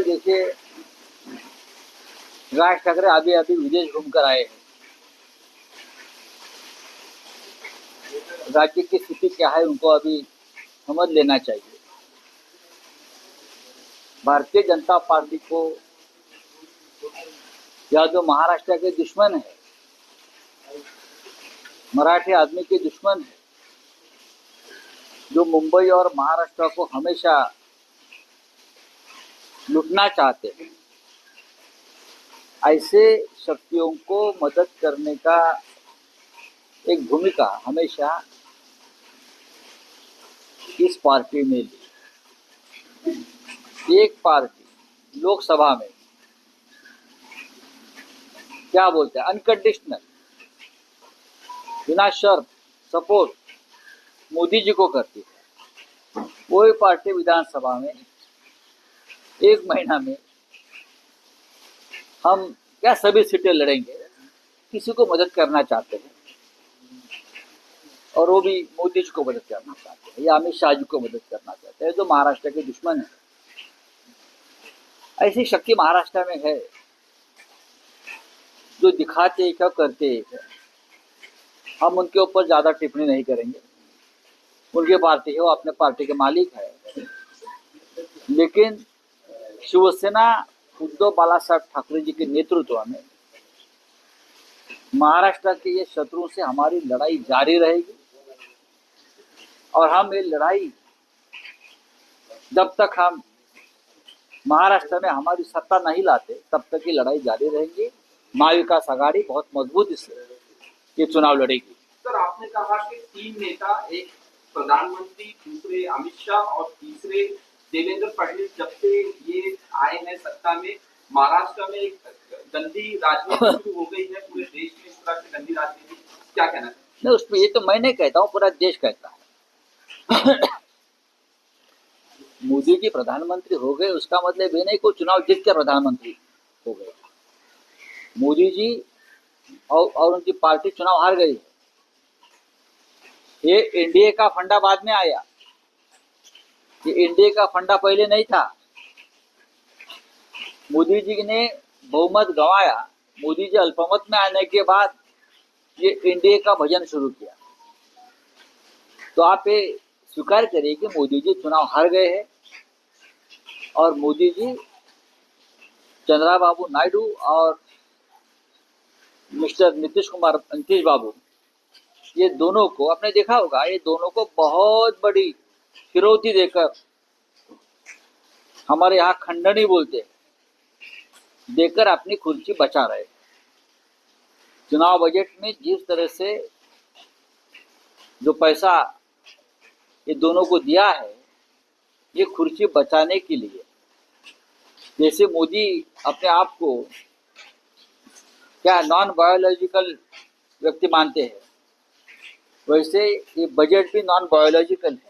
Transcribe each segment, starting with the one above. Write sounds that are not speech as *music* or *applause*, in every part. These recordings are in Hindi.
अभी देखिए राज ठाकरे अभी अभी विदेश घूमकर आए हैं। राज्य की स्थिति क्या है उनको अभी समझ लेना चाहिए। भारतीय जनता पार्टी को या जो महाराष्ट्र के दुश्मन है, मराठी आदमी के दुश्मन है, जो मुंबई और महाराष्ट्र को हमेशा लुटना चाहते हैं। ऐसे शक्तियों को मदद करने का एक भूमिका हमेशा इस पार्टी में ली एक पार्टी लोकसभा में क्या बोलते हैं? अनकंडीशनल बिना शर्त सपोर्ट मोदी जी को करती है। वही पार्टी विधानसभा में एक महीना में हम क्या सभी सीटें लड़ेंगे? किसी को मदद करना चाहते हैं। और वो भी मोदी जी को मदद करना चाहते हैं या अमित शाह जी को मदद करना चाहते हैं। जो महाराष्ट्र के दुश्मन है। ऐसी शक्ति महाराष्ट्र में है जो दिखाते, क्या करते हैं। हम उनके ऊपर ज़्यादा टिप्पणी नहीं करेंगे। उनकी पार्टी है, वो अपने पार्टी के मालिक है। लेकिन शिवसेना उद्धव बाला साहब ठाकरे जी के नेतृत्व में महाराष्ट्र के ये शत्रुओं से हमारी लड़ाई जारी रहेगी और हम ये लड़ाई जब तक हम महाराष्ट्र में हमारी सत्ता नहीं लाते, तब तक ये लड़ाई जारी रहेगी। महाविकास आघाड़ी बहुत मजबूती से ये चुनाव लड़ेगी। सर, आपने कहा कि तीन नेता, एक प्रधानमंत्री, दूसरे अमित शाह और तीसरे देवेंद्र फडणवीस जब से ये आए हैं सत्ता में महाराष्ट्र में एक गंदी राजनीति शुरू हो गई है पूरे देश में इस तरह से गंदी राजनीति क्या कहना नहीं उसमें ये तो मैं नहीं कहता हूँ पूरा देश कहता है। *coughs* मोदी जी प्रधानमंत्री हो गए उसका मतलब ये नहीं को चुनाव जीत के प्रधानमंत्री हो गए। मोदी जी और, और उनकी पार्टी चुनाव हार गई। ये एनडीए का फंडा बाद में आया। ये एनडीए का फंडा पहले नहीं था। मोदी जी ने बहुमत गंवाया। मोदी जी अल्पमत में आने के बाद ये एनडीए का भजन शुरू किया। तो आप ये स्वीकार करिए कि मोदी जी चुनाव हार गए हैं और मोदी जी चंद्रा बाबू नायडू और मिस्टर नीतीश कुमार, नीतीश बाबू, ये दोनों को आपने देखा होगा, ये दोनों को बहुत बड़ी फिरौती देकर हमारे यहाँ खंडनी बोलते, देकर अपनी कुर्सी बचा रहे। चुनाव बजट में जिस तरह से जो पैसा ये दोनों को दिया है, ये कुर्सी बचाने के लिए, जैसे मोदी अपने आप को क्या नॉन बायोलॉजिकल व्यक्ति मानते हैं, वैसे ये बजट भी नॉन बायोलॉजिकल है।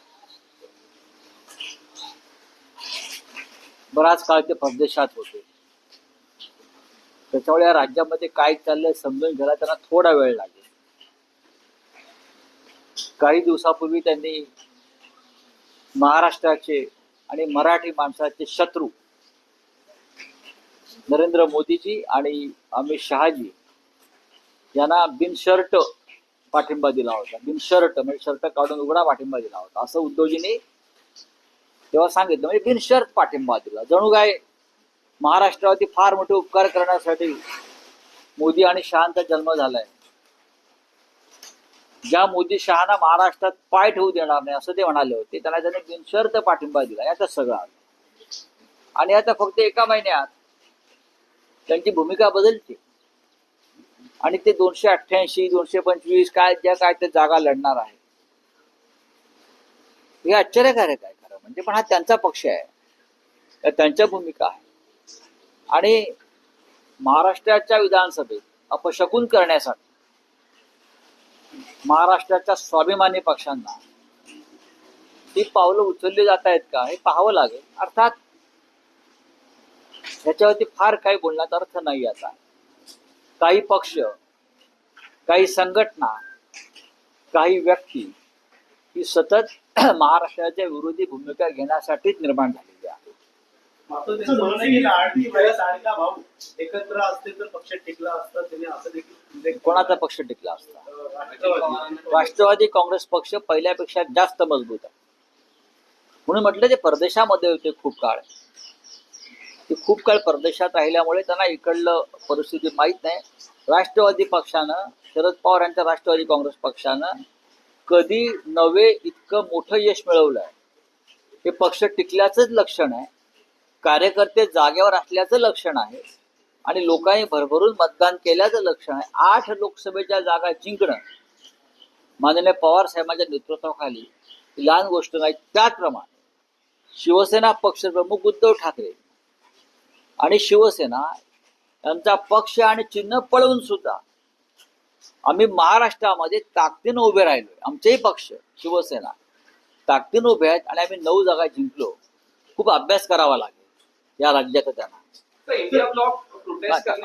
बराच काळ ते परदेशात होते. त्याच्यामुळे या राज्यामध्ये काय चाललंय समजून घ्यायला त्यांना थोडा वेळ लागेल. काही दिवसापूर्वी त्यांनी महाराष्ट्राचे आणि मराठी माणसाचे शत्रू नरेंद्र मोदीजी आणि अमित शहाजी यांना बिनशर्ट पाठिंबा दिला होता. बिनशर्ट म्हणजे शर्ट काढून उघडा पाठिंबा दिला होता. असं उद्धवजींनी तेव्हा सांगितलं म्हणजे बिनशर्त पाठिंबा दिला. जणू काय महाराष्ट्रावरती फार मोठे उपकार करण्यासाठी मोदी आणि शहांचा जन्म झालाय. ज्या मोदी शहाना महाराष्ट्रात पाय ठेवू देणार नाही असं ते म्हणाले होते. त्याला त्याने बिनशर्त पाठिंबा दिला. याचा सगळं आलं आणि आता फक्त एका महिन्यात त्यांची भूमिका बदलते. आणि ते दोनशे अठ्ठ्याऐंशी दोनशे पंचवीस काय ज्या काय ते जागा लढणार आहे. हे आश्चर्यकारक आहे. म्हणजे पण हा त्यांचा पक्ष आहे. त्यांच्या भूमिका आहे. आणि महाराष्ट्राच्या विधानसभेत अपशकून करण्यासाठी महाराष्ट्राच्या स्वाभिमानी पक्षांना ती पावलं उचलली जात आहेत का हे पाहावं लागेल. अर्थात ह्याच्यावरती फार काही बोलण्याचा अर्थ नाही आता. काही पक्ष काही संघटना काही व्यक्ती ही सतत *clears throat* महाराष्ट्राच्या विरोधी भूमिका घेण्यासाठीच निर्माण झालेली आहे. मात्र त्यांचं म्हणणं आहे की लाडकी बहीण लाडका भाऊ एकत्र असते तर पक्ष टिकला असता त्यांनी असं देखील उल्लेख केला. कोणाचा पक्ष टिकला असता? राष्ट्रवादी काँग्रेस पक्ष पहिल्यापेक्षा जास्त मजबूत आहे. म्हणून म्हटलं ते परदेशामध्ये होते खूप काळ. ते खूप काळ परदेशात राहिल्यामुळे त्यांना इकडलं परिस्थिती माहीत नाही. राष्ट्रवादी पक्षानं शरद पवार यांच्या राष्ट्रवादी काँग्रेस पक्षानं कधी नवे इतकं मोठं यश मिळवलं आहे हे पक्ष टिकल्याचंच लक्षण आहे. कार्यकर्ते जागेवर असल्याचं लक्षण आहे. आणि लोकांनी भरभरून मतदान केल्याचं लक्षण आहे. आठ लोकसभेच्या जागा जिंकणं. माननीय पवार साहेबांच्या नेतृत्वाखाली लहान गोष्ट नाही त्याचप्रमाणे शिवसेना पक्षप्रमुख उद्धव ठाकरे आणि शिवसेना यांचा पक्ष आणि चिन्ह पळवून सुद्धा आम्ही महाराष्ट्रामध्ये ताकदीनं उभे राहिलो आमचेही पक्ष शिवसेना ताकदीनं उभे आहेत आणि आम्ही नऊ जागा जिंकलो. खूप अभ्यास करावा लागेल या राज्याचा त्यांना.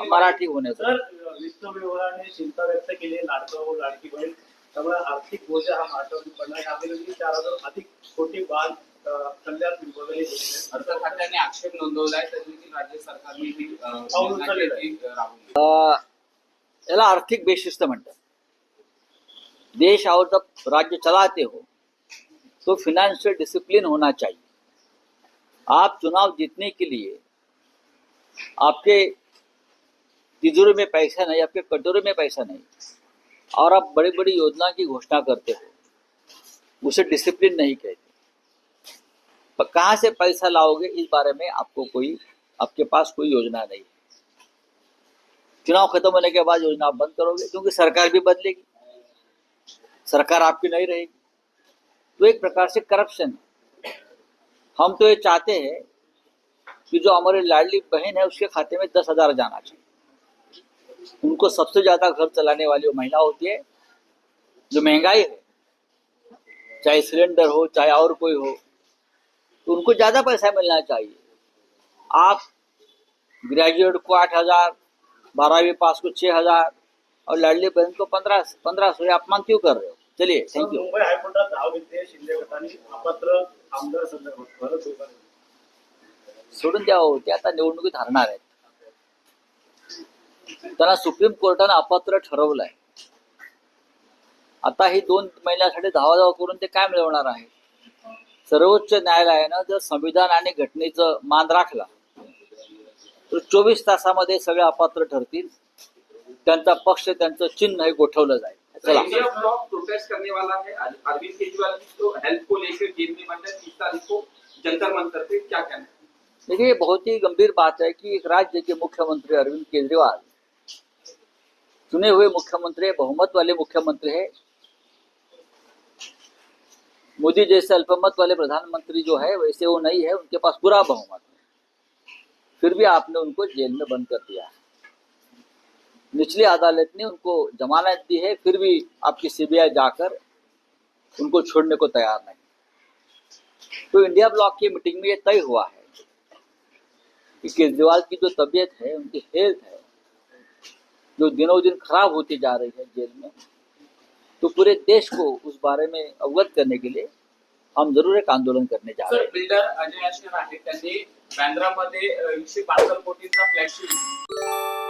मराठी होण्याचा. तर अं, वित्त विभागाने चिंता व्यक्त केली आहे. लाडका भाऊ लाडकी बहीण. त्यामुळे आर्थिक बोजा हा महाराष्ट्रावर पडणार आहे आपल्याला की चार हजार अधिक कोटी बाल अं, कल्याण विभागाने दिलेले आहेत. अर्थ खात्याने आक्षेप नोंदवलाय. तरी देखील राज्य सरकारने याला आर्थिक बेशिस्त म्हणतात. देश और जब राज्य चलाते हो तो फिनेंशियल डिसिप्लिन होना चाहिए. आप चुनाव जीतने के लिए आपके तिजोरी में पैसा नहीं, आपके कटोरे में पैसा नहीं, और आप बड़ी बड़ी योजना की घोषणा करते हो, उसे डिसिप्लिन नहीं कहते। कहाँ से पैसा लाओगे, इस बारे में आपको कोई, आपके पास कोई योजना नहीं है। चुनाव खत्म होने के बाद योजना आप बंद करोगे? क्योंकि सरकार भी बदलेगी। सरकार आपकी नहीं रहेगी। तो एक प्रकार से करप्शन हम तो ये चाहते हैं कि जो हमारी लाडली बहन है, उसके खाते में दस हज़ार जाना चाहिए। उनको सबसे ज़्यादा घर चलाने वाली वो महिला होती है, जो महँगाई है। चाहे सिलेंडर हो, चाहे और कोई हो तो उनको ज़्यादा पैसा मिलना चाहिए। आप ग्रेजुएट को आठ हज़ार बारहवीं पास को छह हजार और लाडली बहन को पंद्रह पंद्रह सौ ये अपमान क्यों कर रहे हो? चलिए तर थँक्यू मुंबई हायकोर्टात धाव घेतली आहे शिंदे गटाने अपात्र आमदार संदर्भात भरत गोगावले. सोडून द्या हो ते आता निवडणुकीत हरणार आहेत. त्यांना सुप्रीम कोर्टानं अपात्र ठरवलंय. आता ही दोन महिन्यासाठी धावाधाव करून ते काय मिळवणार आहे? सर्वोच्च न्यायालयानं जर संविधान आणि घटनेचं मान राखला तर चोवीस तासामध्ये सगळे अपात्र ठरतील. त्यांचा पक्ष त्यांचं चिन्ह हे गोठवलं जाईल. चला. इंडिया ब्लॉक प्रोटेस्ट करने वाला है अर- अरविंद केजरीवाल जी तो देखिए बहुत ही गंभीर बात है कि एक राज्य के मुख्यमंत्री अरविंद केजरीवाल चुने हुए मुख्यमंत्री बहुमत वाले मुख्यमंत्री है। मोदी जैसे अल्पमत वाले प्रधानमंत्री जो है वैसे वो नहीं है उनके पास पूरा बहुमत। फिर भी आपने उनको जेल में बंद कर दिया। निचली अदालत ने उनको जमानत दी है, फिर भी आपकी सीबीआई जाकर उनको छोड़ने को तैयार नहीं। तो इंडिया ब्लॉक की मीटिंग में ये तय हुआ है कि केजरीवाल की जो तबीयत है, उनकी हेल्थ है, जो दिनों दिन खराब होती जा रही है जेल में तो पूरे देश को उस बारे में अवगत करने के लिए हम ज़रूर एक आंदोलन करने जा रहे हैं। बँद्रामध्ये एकशे बासष्ट कोटीचा फ्लॅगशिप